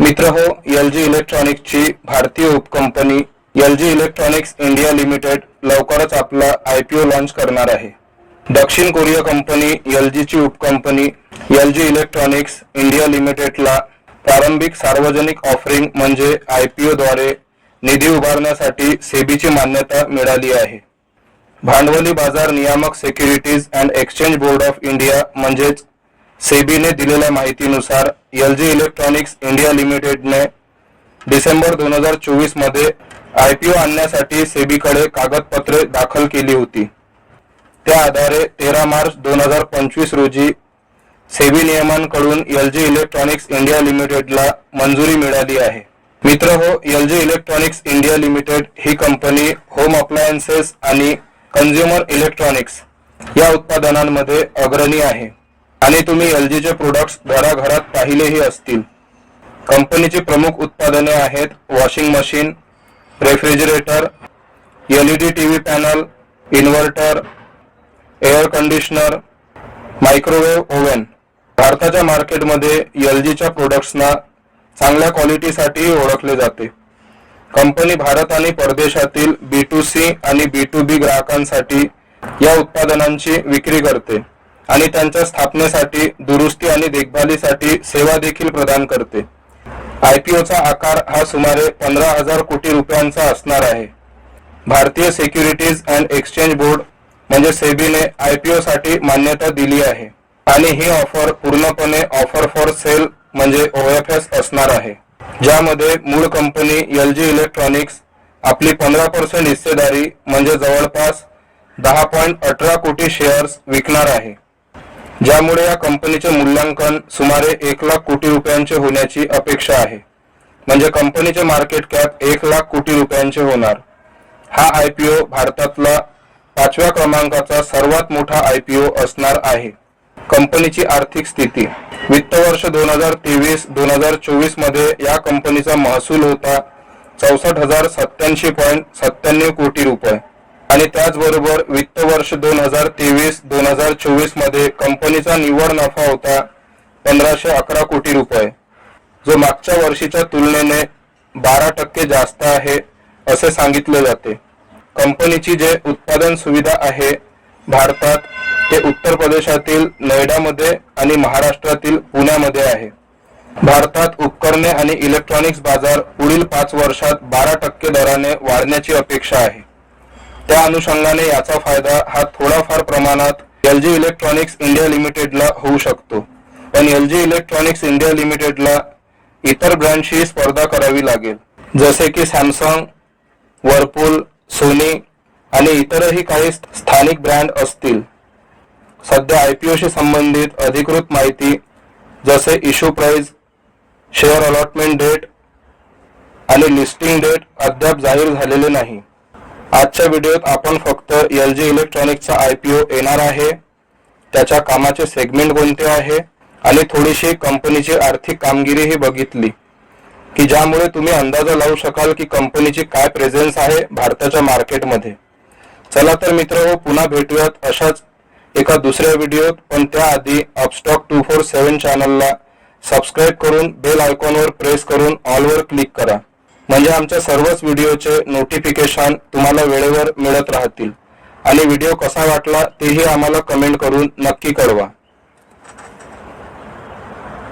मित्र हो L G इलेक्ट्रॉनिक्सची भारतीय उपकंपनी L G electronics India limited लवकरच आपला आय पी ओ लॉन्च करणार आहे. दक्षिण कोरिया कंपनी एल जीची उपकंपनी एल जी इलेक्ट्रॉनिक्स इंडिया लिमिटेडला प्रारंभिक सार्वजनिक ऑफरिंग म्हणजे आय पी द्वारे निधी उभारण्यासाठी सेबीची मान्यता मिळाली आहे. भांडवली बाजार नियामक securities and exchange board of India म्हणजेच सेबीने दिलेल्या माहितीनुसार एल जी इलेक्ट्रॉनिक्स इंडिया लिमिटेडने डिसेंबर दोन हजार चोवीसमध्ये आयपीओ आणण्यासाठी सेबीकडे कागदपत्रे दाखल केली होती. त्या आधारे तेरा मार्च दोन हजार पंचवीस रोजी सेबी नियमांकडून एल जी इलेक्ट्रॉनिक्स इंडिया लिमिटेडला मंजुरी मिळाली आहे. मित्र हो L G electronics India limited ही कंपनी होम अप्लायन्सेस आणि कन्झ्युमर इलेक्ट्रॉनिक्स या उत्पादनांमध्ये अग्रणी आहे. आणि तुम्ही एल जीचे प्रोडक्ट्स घराघरात पाहिलेही असतील. कंपनीची प्रमुख उत्पादने आहेत washing machine refrigerator LED TV panel inverter air conditioner microwave oven भारताच्या मार्केटमध्ये एल जीच्या प्रोडक्ट्सना चांगल्या क्वालिटीसाठी ओळखले जाते. कंपनी भारत आणि परदेशातील बी टू सी आणि बी टू बी ग्राहकांसाठी या उत्पादनांची विक्री करते. आणि त्यांच्या स्थापनेसाठी दुरुस्ती आणि देखभालीसाठी सेवा देखील प्रदान करते. आयपीओचा आकार हा सुमारे पंधरा हजार कोटी रुपयांचा असणार आहे. भारतीय सिक्युरिटीज अँड एक्सचेंज बोर्ड म्हणजे सेबीने आयपीओ साठी मान्यता दिली आहे. आणि ही ऑफर पूर्णपणे ऑफर फॉर सेल म्हणजे ओएफएस असणार आहे. ज्यामध्ये मूळ कंपनी एल जी इलेक्ट्रॉनिक्स आपली पंधरा पर्सेंट हिस्सेदारी म्हणजे जवळपास दहा पॉईंट अठरा कोटी शेअर्स विकणार आहे. ज्यामुळे या कंपनीचे मूल्यांकन सुमारे एक लाख कोटी रुपयांचे होण्याची अपेक्षा आहे. म्हणजे कंपनीचे मार्केट कॅप एक लाख कोटी रुपयांचे होणार. हा आयपीओ भारतातला पाचव्या क्रमांकाचा सर्वात मोठा आयपीओ असणार आहे. कंपनीची आर्थिक स्थिती. वित्त वर्ष दोन हजार तेवीस दोन हजार चोवीसमध्ये या कंपनीचा महसूल होता चौसष्ट हजार सत्याऐंशी पॉईंट सत्त्याण्णव कोटी रुपये. आणि त्याचबरोबर वित्त वर्ष दोन हजार तेवीस दोन हजार चोवीसमध्ये कंपनीचा निव्वळ नफा होता पंधराशे अकरा कोटी रुपये. जो मागच्या वर्षीच्या तुलनेने बारा टक्के जास्त आहे असे सांगितले जाते. कंपनीची जे उत्पादन सुविधा आहे भारतात ते उत्तर प्रदेशातील नोएडामध्ये आणि महाराष्ट्रातील पुण्यामध्ये आहे. भारतात उपकरणे आणि इलेक्ट्रॉनिक्स बाजार पुढील पाच वर्षात बारा टक्के दराने वाढण्याची अपेक्षा आहे. त्या अनुषंगाने याचा फायदा हा थोडाफार प्रमाणात एल जी इलेक्ट्रॉनिक्स इंडिया लिमिटेडला होऊ शकतो. पण एल जी इलेक्ट्रॉनिक्स इंडिया लिमिटेडला इतर ब्रँडशी स्पर्धा करावी लागेल. जसे की सॅमसंग वरपूल सोनी आणि इतरही काही स्थानिक ब्रँड असतील. सध्या आयपीओशी संबंधित अधिकृत माहिती जसे issue price share allotment date आणि लिस्टिंग डेट अद्याप जाहीर झालेले नाही. आजच्या व्हिडिओत आपण फक्त एल जी इलेक्ट्रॉनिकचा ओ येणार आहे. त्याच्या कामाचे सेगमेंट कोणते आहे? आणि थोडीशी कंपनीची आर्थिक कामगिरीही बघितली. की ज्यामुळे तुम्ही अंदाजा लावू शकाल की कंपनीची काय प्रेझेन्स आहे भारताच्या मार्केटमध्ये चला तर मित्र हो पुन्हा भेटूयात अशाच एका दुसऱ्या व्हिडिओत. पण त्याआधी अपस्टॉक टू फोर सेव्हन चॅनलला सबस्क्राईब करून बेल आयकॉनवर प्रेस करून ऑलवर क्लिक करा. म्हणजे आमच्या सर्वच व्हिडिओचे नोटिफिकेशन तुम्हाला वेळेवर मिळत राहतील. आणि व्हिडिओ कसा वाटला तेही आम्हाला कमेंट करून नक्की कळवा.